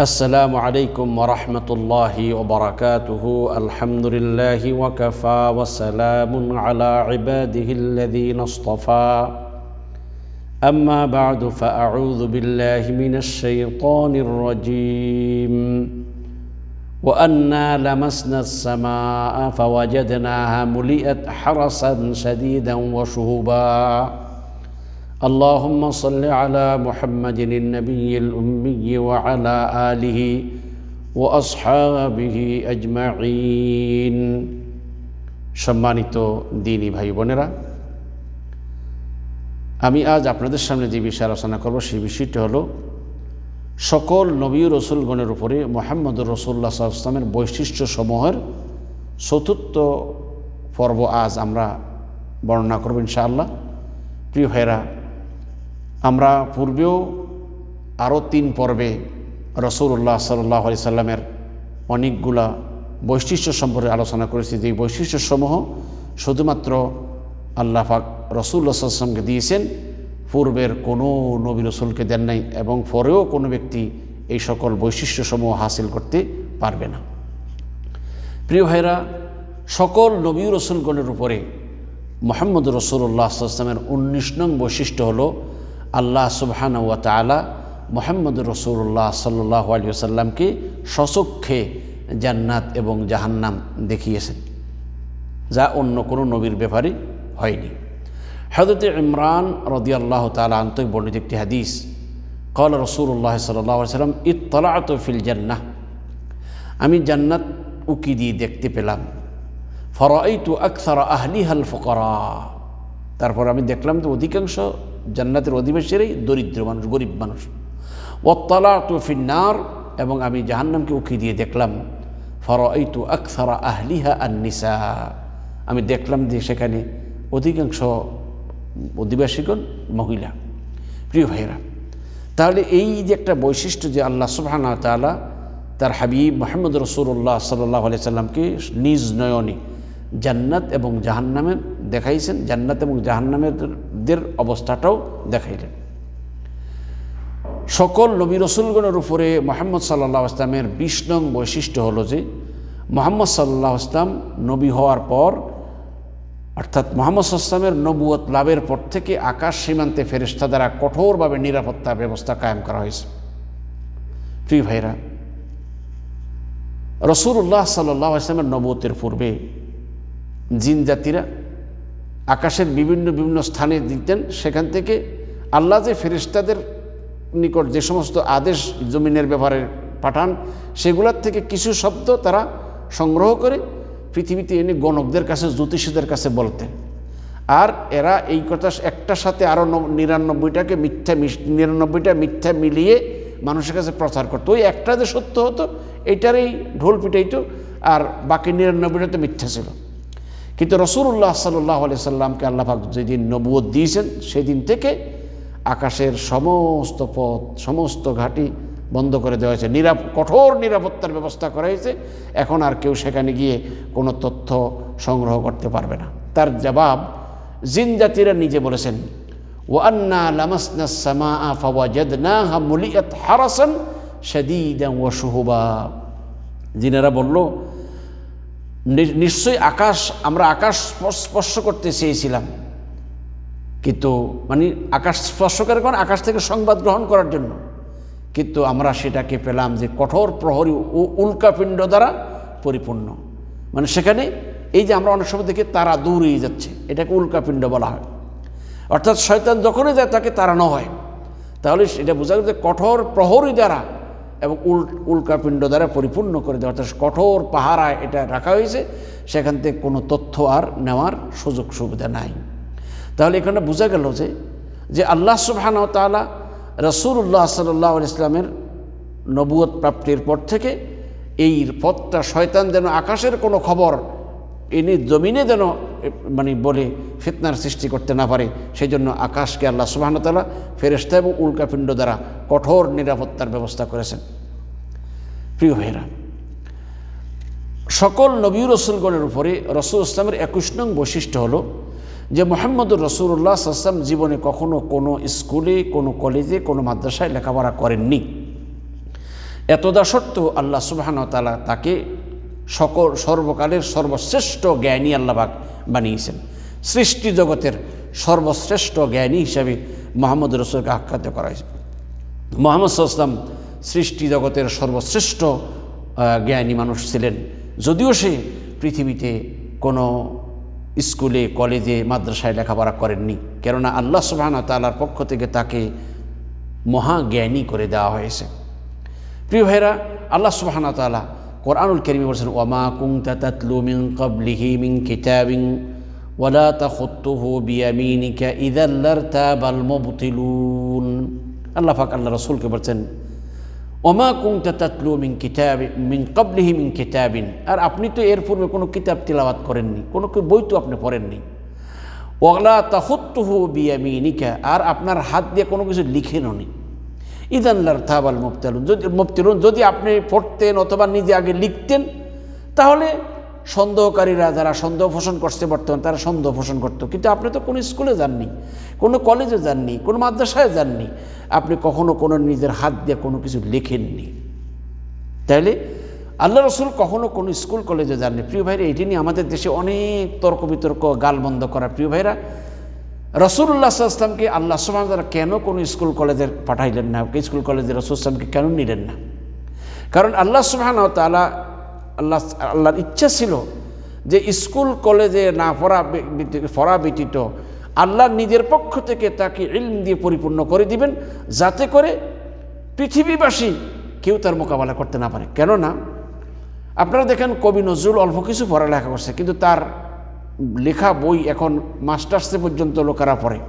السلام عليكم ورحمة الله وبركاته. الحمد لله وكفى وسلام على عباده الذين اصطفى. أما بعد فأعوذ بالله من الشيطان الرجيم. وأنا لمسنا السماء فوجدناها ملئت حرسا شديدا وشهبا اللهم صل على محمد النبي الأمي وعلى آله وأصحابه أجمعين সম্মানিত দিনী ভাই বোনেরা আমি আজ আপনাদের সামনে যে বিষয়ে আলোচনা করব সেই বিষয়টি হলো সকল নবী রসুলগণের উপরে মোহাম্মদ রসুল্লাহ সাল্লামের বৈশিষ্ট্য সমূহের চতুর্থ পর্ব আজ আমরা বর্ণনা করব ইনশাআল্লাহ প্রিয় ভাইরা আমরা পূর্বেও আরও তিন পর্বে রসুল্লাহ সাল্লাহ আলি সাল্লামের অনেকগুলা বৈশিষ্ট্য সম্পর্কে আলোচনা করেছি। যে বৈশিষ্ট্যসমূহ শুধুমাত্র আল্লাহ পাক সাল্লামকে দিয়েছেন, পূর্বের কোনো নবী রসুলকে দেন নাই এবং পরেও কোনো ব্যক্তি এই সকল বৈশিষ্ট্যসমূহ হাসিল করতে পারবে না। প্রিয় ভাইরা সকল নবী রসুলগণের উপরে মোহাম্মদ রসুল্লাহ আসলামের উনিশ নং বৈশিষ্ট্য হলো আল্লাহ সুবহান ওয়া তালা মোহাম্মদ রসুল্লাহ সাল্লাহ আলিয়াল্লামকে সচক্ষে জান্নাত এবং জাহান্নাম দেখিয়েছেন, যা অন্য কোনো নবীর ব্যাপারে হয়নি। হজরত ইমরান রদিয়াল্লাহ তালা আন্তরিক বর্ণিত একটি হাদিস, কল রসুল্লাহ সাল্লাহ সাল্লাম ইতলাত ফিল জান্নাহ আমি জান্নাত উকি দিয়ে দেখতে পেলাম। ফরাইতু আকসার আহলি হাল ফকরা তারপর আমি দেখলাম যে অধিকাংশ জান্নাতের অধিবাসীরাই দরিদ্র মানুষ, গরিব মানুষ। ওতলা তু ফিন্নার, এবং আমি জাহান্নামকে উকি দিয়ে দেখলাম ফরাইতু আকসারা আহলিহা আন্নিসা। আমি দেখলাম যে সেখানে অধিকাংশ অধিবাসীগণ মহিলা। প্রিয় ভাইরা তাহলে এই যে একটা বৈশিষ্ট্য যে আল্লাহ সুবহানা তালা তার হাবিব মোহাম্মদ রসুল্লাহ সাল্লাহ আলি সাল্লামকে নিজ নয়নে জান্নাত এবং জাহান্নামের দেখাইছেন, জান্নাত এবং জাহান্নামের অবস্থাটাও দেখাইলেন। সকল নবী রসুলগণের উপরে মোহাম্মদ সাল্লাহ আসলামের বিশ নং বৈশিষ্ট্য হলো যে, মোহাম্মদ সাল্লাহ আসলাম নবী হওয়ার পর, অর্থাৎ মোহাম্মদ আসলামের নবুয়ত লাভের পর থেকে আকাশ সীমান্তে ফেরিস্তা দ্বারা কঠোরভাবে নিরাপত্তা ব্যবস্থা কায়েম করা হয়েছে। প্রিয় ভাইরা রসুল্লাহ সাল্লাহ আসলামের নবতের পূর্বে জিন জাতিরা আকাশের বিভিন্ন বিভিন্ন স্থানে দিতেন, সেখান থেকে আল্লাহ যে ফেরিস্তাদের নিকট যে সমস্ত আদেশ জমিনের ব্যাপারে পাঠান, সেগুলোর থেকে কিছু শব্দ তারা সংগ্রহ করে পৃথিবীতে এনে গণকদের কাছে, জ্যোতিষীদের কাছে বলতেন। আর এরা এই কথা একটার সাথে আরও নিরানব্বইটাকে মিথ্যা নিরানব্বইটা মিথ্যা মিলিয়ে মানুষের কাছে প্রচার করতো। ওই একটা যে সত্য হতো এইটারই ঢোল পিটাইতো, আর বাকি নিরানব্বইটা তো মিথ্যা ছিল। কিন্তু রসুল্লাহ সাল্লাহ আলি সাল্লামকে আল্লাহাক যেদিন নবুয় দিয়েছেন, সেদিন থেকে আকাশের সমস্ত পথ, সমস্ত ঘাটি বন্ধ করে দেওয়া হয়েছে। নিরাপ, কঠোর নিরাপত্তার ব্যবস্থা করা হয়েছে। এখন আর কেউ সেখানে গিয়ে কোনো তথ্য সংগ্রহ করতে পারবে না। তার জবাব জিন জাতিরা নিজে বলেছেন ওয়ান্না লামাসনা সামা ফাওয়াজাদনা মুলিয়াত হারাসান জিনেরা বলল নিশ্চয়ই আকাশ, আমরা আকাশ স্পর্শ করতে চেয়েছিলাম। কিন্তু মানে আকাশ স্পর্শ করে কোন আকাশ থেকে সংবাদ গ্রহণ করার জন্য। কিন্তু আমরা সেটাকে পেলাম যে কঠোর প্রহরী ও উল্কাপিণ্ড দ্বারা পরিপূর্ণ। মানে সেখানে এই যে আমরা অনেক সময় দেখি তারা দূরেই যাচ্ছে, এটাকে উল্কাপিণ্ড বলা হয়। অর্থাৎ শয়তান যখনই যায় তাকে তাড়ানো হয়। তাহলে এটা বোঝা গেছে কঠোর প্রহরী দ্বারা এবং উল, উল্কাপিণ্ড দ্বারা পরিপূর্ণ করে দেওয়া। অর্থাৎ কঠোর পাহারায় এটা রাখা হয়েছে। সেখান থেকে কোনো তথ্য আর নেওয়ার সুযোগ সুবিধা নাই। তাহলে এখানে বোঝা গেল যে যে আল্লাহ সুবহান তালা রসুল্লাহ সাল্লাহ ইসলামের নবুয়ত প্রাপ্তির পর থেকে এই পথটা শয়তান যেন আকাশের কোনো খবর এনে জমিনে যেন মানে বলে ফিতনার সৃষ্টি করতে না পারে সেই জন্য আকাশকে আল্লাহ সুবাহতালা ফেরেস্তা এবং উল্কাপিণ্ড দ্বারা কঠোর নিরাপত্তার ব্যবস্থা করেছেন। প্রিয় ভাইরা সকল নবী রসুলগণের উপরে রসুল ইসলামের একুশ নং বৈশিষ্ট্য হলো যে মোহাম্মদুর রসুল্লাহ আসলাম জীবনে কখনো কোনো স্কুলে, কোনো কলেজে, কোনো মাদ্রাসায় লেখাপড়া করেননি। এতদা সত্ত্বেও আল্লাহ সুবাহান তালা তাকে সকল সর্বকালের সর্বশ্রেষ্ঠ জ্ঞানী আল্লাহবাক বানিয়েছেন। সৃষ্টি জগতের সর্বশ্রেষ্ঠ জ্ঞানী হিসাবে মোহাম্মদ রসুলকে আখ্যাত করা হয়েছে। মোহাম্মদ সাল্লাম সৃষ্টি জগতের সর্বশ্রেষ্ঠ জ্ঞানী মানুষ ছিলেন। যদিও সে পৃথিবীতে কোনো স্কুলে, কলেজে, মাদ্রাসায় লেখাপড়া করেননি। কেননা আল্লাহ সুবাহান তালার পক্ষ থেকে তাকে মহাজ্ঞানী করে দেওয়া হয়েছে। প্রিয় ভাইরা আল্লাহ সুবাহান তালা কোরআনুল করিমি বলছেন ওমা কুংতা তাতলু মিন ক্বাবলিহি মিন কিতাবিন ওয়ালা তাখুত্তুহু বিয়ামিনিকা ইযাল লারতাবাল মুবতিলুন আল্লাহ পাক আল্লাহ রাসূলকে বলছেন ওমা কুংতা তাতলু মিন কিতাব মিন ক্বাবলিহি মিন কিতাবিন আর আপনি তো এর পূর্বে কোনো কিতাব তিলাওয়াত করেননি, কোনো কি বই তো আপনি পড়েননি। ওগলা তাহুত্তুহু বিয়ামিনিকা, আর আপনার হাত দিয়ে কোনো কিছু লিখেননি। ইদান্লার থাবাল মুফতালুন যদি মুফতিলুন যদি আপনি পড়তেন অথবা নিজে আগে লিখতেন, তাহলে সন্দেহকারীরা যারা সন্দেহ পোষণ করছে বর্তমান, তারা সন্দেহ পোষণ করতো। কিন্তু আপনি তো কোনো স্কুলে যাননি, কোনো কলেজে যাননি, কোনো মাদ্রাসায় যাননি, আপনি কখনো কোনো নিজের হাত দিয়ে কোনো কিছু লেখেননি। তাইলে আল্লাহ রসুল কখনো কোনো স্কুল, কলেজে যাননি। প্রিয় ভাইরা, এটি নিয়ে আমাদের দেশে অনেক তর্ক বিতর্ক গালবন্ধ করা। প্রিয় ভাইরা রসুল্লাহ আসলামকে আল্লাহ সুবাহ তারা কেন কোনো স্কুল কলেজে পাঠাইলেন না? স্কুল কলেজে রসুল আসলামকে কেন নিলেন না? কারণ আল্লাহ সুবাহ তালা আল্লাহ, আল্লাহর ইচ্ছা ছিল যে স্কুল কলেজে না পড়া পড়া ব্যতীত আল্লাহ নিজের পক্ষ থেকে তাকে ইলম দিয়ে পরিপূর্ণ করে দিবেন যাতে করে পৃথিবীবাসী কেউ তার মোকাবেলা করতে না পারে। কেননা আপনারা দেখেন কবি নজরুল অল্প কিছু পড়ালেখা করছে, কিন্তু তার লেখা বই এখন মাস্টার্সে পর্যন্ত লোকেরা পড়ে।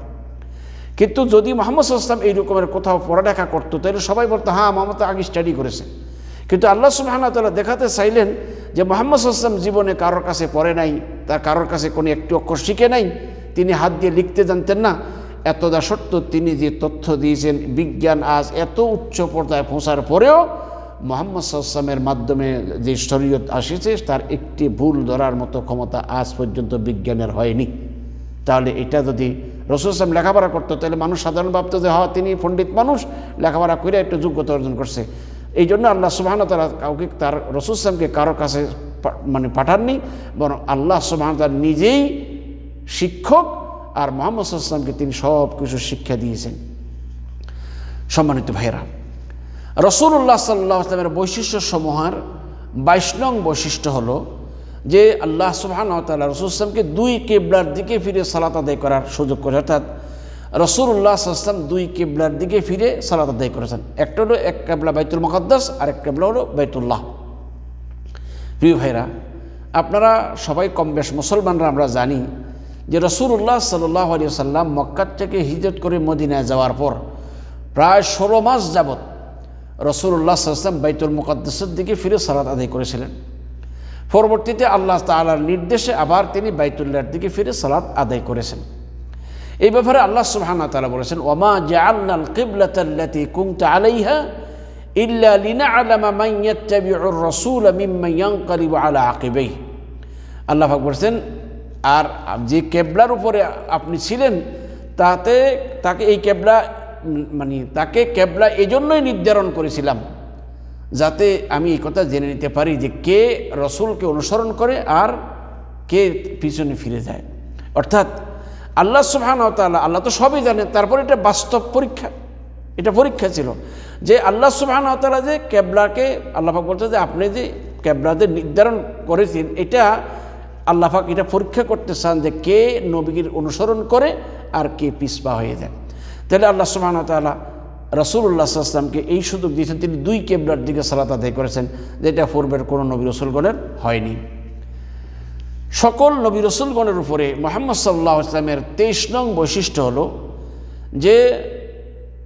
কিন্তু যদি মোহাম্মদ আসলাম এই রকমের কোথাও পড়ালেখা করতো, তাহলে সবাই বলতো হ্যাঁ মোহাম্মদ আগে স্টাডি করেছে। কিন্তু আল্লাহ সুবহানাহু ওয়া তাআলা দেখাতে চাইলেন যে মোহাম্মদ আসলাম জীবনে কারোর কাছে পড়ে নাই, তার কারোর কাছে কোনো একটি অক্ষর শিখে নাই, তিনি হাত দিয়ে লিখতে জানতেন না। এতদা সত্ত্বেও তিনি যে তথ্য দিয়েছেন, বিজ্ঞান আজ এত উচ্চ পর্যায়ে পৌঁছার পরেও মোহাম্মদ সাল্লামের মাধ্যমে যে শরীয়ত আসিছে, তার একটি ভুল ধরার মতো ক্ষমতা আজ পর্যন্ত বিজ্ঞানের হয়নি। তাহলে এটা যদি রসুল ইসলাম লেখাপড়া করতো, তাহলে মানুষ সাধারণ ভাবতো যে হ্যাঁ তিনি পণ্ডিত মানুষ, লেখাপড়া করে একটু যোগ্যতা অর্জন করছে। এই জন্য আল্লাহ সুবাহন তারা কাউকে তার রসুল ইসলামকে কারও কাছে মানে পাঠাননি, বরং আল্লাহ সুবাহন তার নিজেই শিক্ষক আর মোহাম্মদ ইসলামকে তিনি সব কিছু শিক্ষা দিয়েছেন। সম্মানিত ভাইরা রসুল্লাহ সাল্লাহ আসলামের বৈশিষ্ট্য সমূহের বাইশ নং বৈশিষ্ট্য হল যে আল্লাহ তাল্লাহ রসুল ইসলামকে দুই কেবলার দিকে ফিরে সালাত আদায় করার সুযোগ করে অর্থাৎ রসুল্লাহ সাল্লাম দুই কেবলার দিকে ফিরে সালাত আদায় করেছেন। একটা হলো এক কেবলা বাইতুল মকদ্দাস আর এক কেবলা হলো বাইতুল্লাহ। প্রিয় ভাইরা, আপনারা সবাই কম বেশ মুসলমানরা আমরা জানি যে রসুল্লাহ সাল্লাহ আলী সাল্লাম মক্কার থেকে হিজরত করে মদিনায় যাওয়ার পর প্রায় ষোলো মাস যাবৎ রসুল্লাহ সাল্লাম বাইতুল মুকদ্দাসের দিকে ফিরে সালাত আদায় করেছিলেন। পরবর্তীতে আল্লাহ তাআলার নির্দেশে আবার তিনি বাইতুল্লাহর দিকে ফিরে সালাত আদায় করেছেন। এই ব্যাপারে আল্লাহ সুবহানাহু ওয়া তাআলা বলেছেন ওমা জাআলনাল কিবলাতাল্লাতী কুনতা আলাইহা ইল্লা লিনা'লামা মান ইয়াত্তাবি'ুর রাসূলা মিম্মান ইয়ানকালিবু আলা আকিবাইহি। আল্লাহ পাক বলেছেন, আর যে কেবলার উপরে আপনি ছিলেন, তাতে, তাকে এই কেবলা মানে তাকে কেবলা এজন্যই নির্ধারণ করেছিলাম যাতে আমি এই কথা জেনে নিতে পারি যে কে রসুলকে অনুসরণ করে আর কে পিছনে ফিরে যায়। অর্থাৎ আল্লাহ সুবহান তাআলা, আল্লাহ তো সবই জানেন, তারপর এটা বাস্তব পরীক্ষা। এটা পরীক্ষা ছিল যে আল্লাহ সুবহান তাআলা যে কেবলাকে আল্লাহাক বলছে যে আপনি যে কেবলাদের নির্ধারণ করেছেন, এটা আল্লাহাক এটা পরীক্ষা করতে চান যে কে নবীর অনুসরণ করে আর কে পিসপা হয়ে যায়। তাহলে আল্লাহ সুবহান তাআলা রসুল্লাহ আসলামকে এই সুযোগ দিয়েছেন। তিনি দুই কেবলার দিকে সালাত আদায় করেছেন যেটা পূর্বের কোনো নবী রসুলগণের হয়নি। সকল নবী রসুলগণের উপরে মোহাম্মদ সাল্লাহ ইসলামের তেইশ নং বৈশিষ্ট্য হলো যে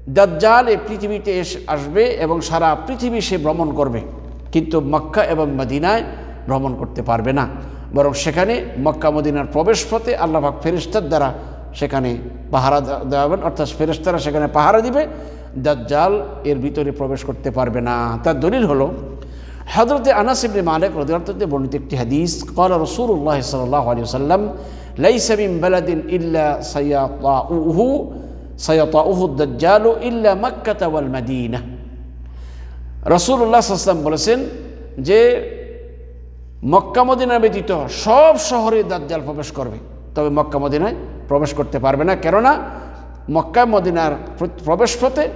দাজ্জাল এই পৃথিবীতে এসে, আসবে এবং সারা পৃথিবী সে ভ্রমণ করবে। কিন্তু মক্কা এবং মদিনায় ভ্রমণ করতে পারবে না। বরং সেখানে মক্কা মদিনার প্রবেশ পথে আল্লাহাক ফেরিস্তার দ্বারা সেখানে পাহারা দেওয়াবেন, অর্থাৎ ফেরেস্তারা সেখানে পাহারা দিবে। দাজ্জাল এর ভিতরে প্রবেশ করতে পারবে না। তার দলিল হলো হজরতে আনাস ইবনে মালিক রদিয়ার্থতে বর্ণিত একটি হাদিস, কল রসুল্লাহ সাল্লাম লাইসামিম বালাদিন ইল্লা সাইয়াতাউহু সাইয়াতাউহু দাজ্জালু ইল্লা মাক্কাতা মাদিনা। রসুল্লাহ সাল্লাম বলেছেন যে, মক্কা ব্যতীত সব শহরে দাজ্জাল প্রবেশ করবে। তবে মক্কা প্রবেশ করতে পারবে না। কেননা মক্কা মদিনার প্র- প্রবেশ পথে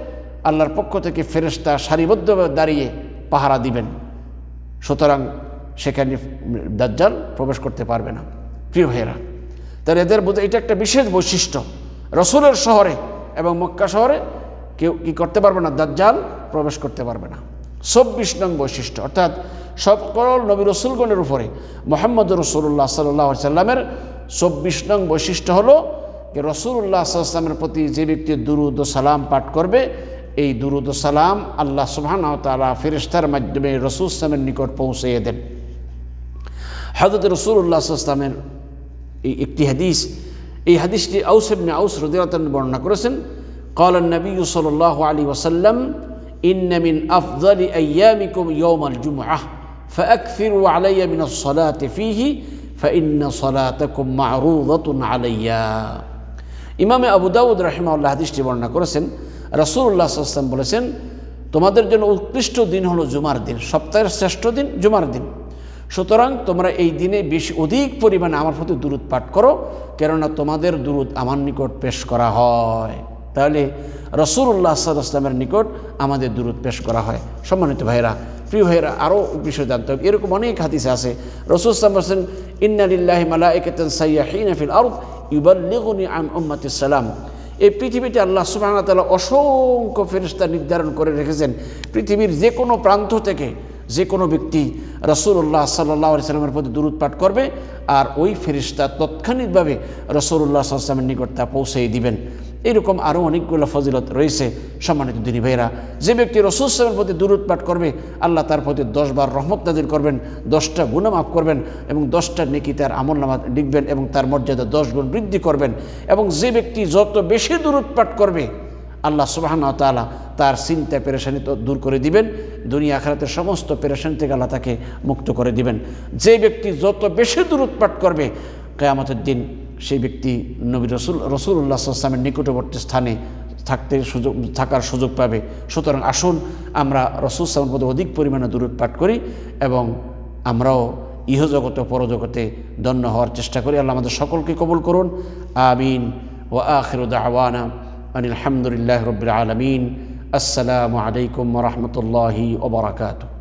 আল্লাহর পক্ষ থেকে ফেরেশতা সারিবদ্ধভাবে দাঁড়িয়ে পাহারা দিবেন। সুতরাং সেখানে দাজ্জাল প্রবেশ করতে পারবে না। প্রিয় ভাইয়েরা, তাহলে এদের বোধ এটা একটা বিশেষ বৈশিষ্ট্য। রসুলের শহরে এবং মক্কা শহরে কেউ কি করতে পারবে না? দাজ্জাল প্রবেশ করতে পারবে না। চব্বিশ নং বৈশিষ্ট্য। অর্থাৎ সকল নবী রসুলগণের উপরে। মোহাম্মদ রসুল্লাহ সাল্লা সাল্লামের চব্বিশ নং বৈশিষ্ট্য হলো যে রসুল্লাহ সাল্লামের প্রতি যে ব্যক্তি দুরুদ সালাম পাঠ করবে, এই দুরুদ সালাম আল্লাহ সুবহান তালা ফেরিস্তার মাধ্যমে রসুল ইসলামের নিকট পৌঁছিয়ে দেন। হজরত রসুল্লাহ সাল্লামের এই একটি হাদিস, এই হাদিসটি আউসেবনে আউস রদিয়াতন বর্ণনা করেছেন। কলান নবী সাল আলী ওসাল্লাম إن من أفضل أيامكم يوم الجمعة فأكثروا علي من الصلاة فيه فإن صلاتكم معروضة علي ইমামে আবু দাউদ রাহিমাউল্লাহ হাদিসটি বর্ণনা করেছেন রাসূলুল্লাহ সাল্লাল্লাহু আলাইহি ওয়াসাল্লাম বলেছেন তোমাদের জন্য উৎকৃষ্ট দিন হলো জুমার দিন সপ্তাহের শ্রেষ্ঠ দিন জুমার দিন সুতরাং তোমরা এই দিনে বেশি অধিক পরিমাণে আমার প্রতি দূরত পাঠ করো কেননা তোমাদের দূরত আমার নিকট পেশ করা হয় তাহলে রসুল্লাহ সাল্লামের নিকট আমাদের দূরত পেশ করা হয়। সম্মানিত ভাইরা প্রিয় ভাইরা আরও বিষয় জানতে হবে। এরকম অনেক হাদিস আছে, রসুল বলছেন, ইন্নালিল্লাহি মালাইকাতান সাইয়াহিনা ফিল আরদ, ইউবাল্লিগুনি আন এই পৃথিবীতে আল্লাহ সুবহানাহু তাআলা অসংখ্য ফেরেশতা নির্ধারণ করে রেখেছেন। পৃথিবীর যে কোনো প্রান্ত থেকে যে কোনো ব্যক্তি রসুল্লাহ সাল্লাহ সাল্লামের প্রতি দূরত পাঠ করবে আর ওই ফেরিস্তা তৎক্ষণিকভাবে রসুল্লাহ সাল্লামের নিকট তা পৌঁছেই দিবেন। এরকম আরও অনেকগুলো ফজিলত রয়েছে সম্মানিত দিনী ভাইরা যে ব্যক্তি রসুল সালামের প্রতি দূরত পাঠ করবে, আল্লাহ তার প্রতি দশবার রহমত নাজির করবেন, দশটা গুণা মাফ করবেন এবং দশটা নেকি তার আমল নামা লিখবেন এবং তার মর্যাদা দশ গুণ বৃদ্ধি করবেন এবং যে ব্যক্তি যত বেশি দূরত পাঠ করবে, আল্লাহ সুবাহান তালা তার চিন্তা পেরেশানি তো দূর করে দিবেন, দুনিয়া আখরাতের সমস্ত পেরেশানি থেকে আল্লাহ তাকে মুক্ত করে দিবেন। যে ব্যক্তি যত বেশি দূরত পাঠ করবে, কেয়ামতের দিন সেই ব্যক্তি নবী রসুল, রসুল্লাহ আসলামের নিকটবর্তী স্থানে থাকতে সুযোগ, থাকার সুযোগ পাবে। সুতরাং আসুন আমরা রসুল প্রতি অধিক পরিমাণে দূরত পাঠ করি এবং আমরাও ইহজগতে, পরজগতে দন্য হওয়ার চেষ্টা করি। আল্লাহ আমাদের সকলকে কবুল করুন। আমিন। ও আখির দাওয়ানা আনিল রবিল আলমিন। আসসালামু আলাইকুম রহমতুল্লাহি ওবরাকাতু